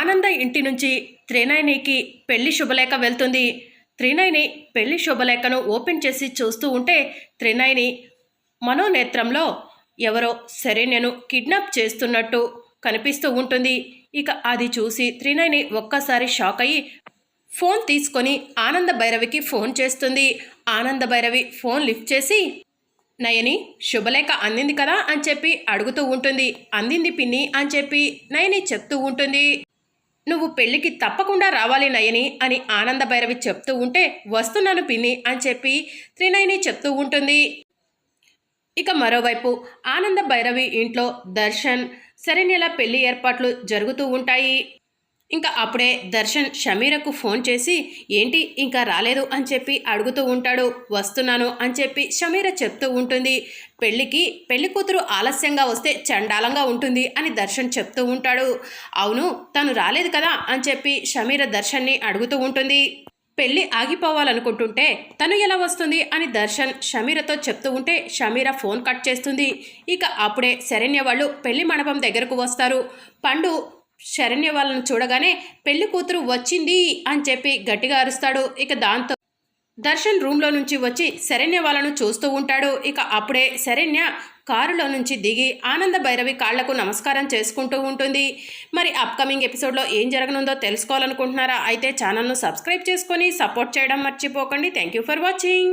ఆనంద ఇంటి నుంచి త్రినయనికి పెళ్ళి శుభలేఖ వెళ్తుంది. త్రినయని పెళ్ళి శుభలేఖను ఓపెన్ చేసి చూస్తూ ఉంటే త్రినయని మనోనేత్రంలో ఎవరో శరణ్యను కిడ్నాప్ చేస్తున్నట్టు కనిపిస్తూ ఉంటుంది. ఇక అది చూసి త్రినయని ఒక్కసారి షాక్ అయ్యి ఫోన్ తీసుకొని ఆనంద భైరవికి ఫోన్ చేస్తుంది. ఆనంద భైరవి ఫోన్ లిఫ్ట్ చేసి నయని శుభలేఖ అందింది కదా అని చెప్పి అడుగుతూ ఉంటుంది. అందింది పిన్ని అని చెప్పి నయని చెప్తూ ఉంటుంది. నువ్వు పెళ్ళికి తప్పకుండా రావాలి నయని అని ఆనంద భైరవి చెప్తూ ఉంటే వస్తున్నాను పిన్ని అని చెప్పి త్రినయని చెప్తూ ఉంటుంది. ఇక మరోవైపు ఆనంద భైరవి ఇంట్లో దర్శన్ శరణ్యల పెళ్ళి ఏర్పాట్లు జరుగుతూ ఉంటాయి. ఇంకా అప్పుడే దర్శన్ షమీరకు ఫోన్ చేసి ఏంటి ఇంకా రాలేదు అని చెప్పి అడుగుతూ ఉంటాడు. వస్తున్నాను అని చెప్పి షమీర చెప్తూ ఉంటుంది. పెళ్ళికి పెళ్ళి కూతురు ఆలస్యంగా వస్తే చండాలంగా ఉంటుంది అని దర్శన్ చెప్తూ ఉంటాడు. అవును తను రాలేదు కదా అని చెప్పి షమీర దర్శన్ని అడుగుతూ ఉంటుంది. పెళ్ళి ఆగిపోవాలనుకుంటుంటే తను ఎలా వస్తుంది అని దర్శన్ షమీరతో చెప్తూ ఉంటే షమీర ఫోన్ కట్ చేస్తుంది. ఇక అప్పుడే శరణ్య వాళ్ళు పెళ్ళి మండపం దగ్గరకు వస్తారు. పండు శరణ్య వాళ్ళను చూడగానే పెళ్ళి కూతురు వచ్చింది అని చెప్పి గట్టిగా అరుస్తాడు. ఇక దాంతో దర్శన్ రూమ్లో నుంచి వచ్చి శరణ్య వాళ్ళను చూస్తూ ఉంటాడు. ఇక అప్పుడే శరణ్య కారులో నుంచి దిగి ఆనంద భైరవి కాళ్ళకు నమస్కారం చేసుకుంటూ ఉంటుంది. మరి అప్కమింగ్ ఎపిసోడ్లో ఏం జరగనుందో తెలుసుకోవాలనుకుంటున్నారా? అయితే ఛానల్ను సబ్స్క్రైబ్ చేసుకొని సపోర్ట్ చేయడం మర్చిపోకండి. Thank you for watching